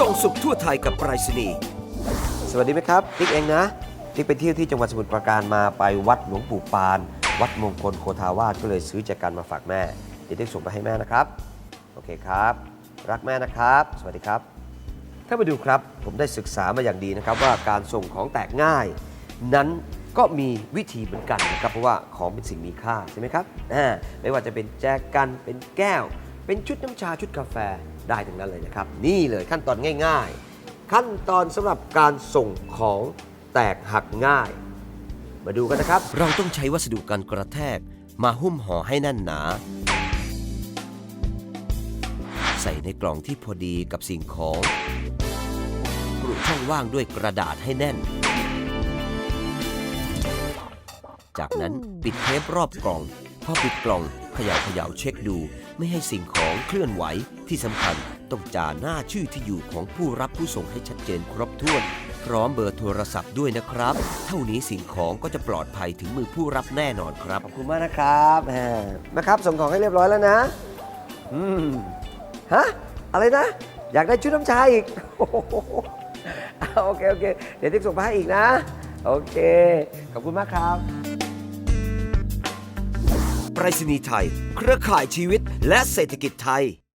ส่งสุขทั่วไทยกับไปรษณีย์สวัสดีไหมครับติ๊กเองนะติ๊กไปเที่ยวที่จังหวัดสมุทรปราการมาไปวัดหลวงปู่ปาน วัดมงคลโคทาวาสก็เลยซื้อแจกันมาฝากแม่ เดี๋ยวติ๊กส่งไปให้แม่นะครับ โอเคครับ รักแม่นะครับ สวัสดีครับ ถ้ามาดูครับผมได้ศึกษามาอย่างดีนะครับ ว่าการส่งของแตกง่าย นั้นก็มีวิธีเหมือนกันนะครับ เพราะว่าของเป็นสิ่งมีค่าใช่ไหมครับอ่าไม่ว่าจะเป็นแจกันเป็นแก้ว เป็นชุดน้ำชาชุดกาแฟ ได้ทั้งนั้นเลยนะครับ นี่เลยขั้นตอนง่าย ๆ ขั้นตอนสำหรับการส่งของแตกหักง่าย มาดูกันนะครับ เราต้องใช้วัสดุกันกระแทกมาหุ้มห่อให้แน่นหนา ใส่ในกล่องที่พอดีกับสิ่งของกรุช่องว่างด้วยกระดาษให้แน่น จากนั้นปิดเทปรอบกล่อง พอปิดกล่องเขย่าเขย่าเช็คดู ไม่ให้สิ่งของเคลื่อนไหวที่สำคัญต้องจ่าหน้าชื่อที่อยู่ของผู้รับผู้ส่งให้ชัดเจนครบถ้วน พร้อมเบอร์โทรศัพท์ด้วยนะครับ เท่านี้สิ่งของก็จะปลอดภัยถึงมือผู้รับแน่นอนครับ ขอบคุณมากนะครับแหมนะครับส่งของให้เรียบร้อยแล้วนะ อืมฮะอะไรนะ อยากได้ชุดน้ำชาอีกโอ้โหอะโอเคโอเค เดี๋ยวติ๊กส่งไปให้อีกนะ โอเค ขอบคุณมากครับ รษณีย์ไทย เครือข่ายชีวิตและเศรษฐกิจไทย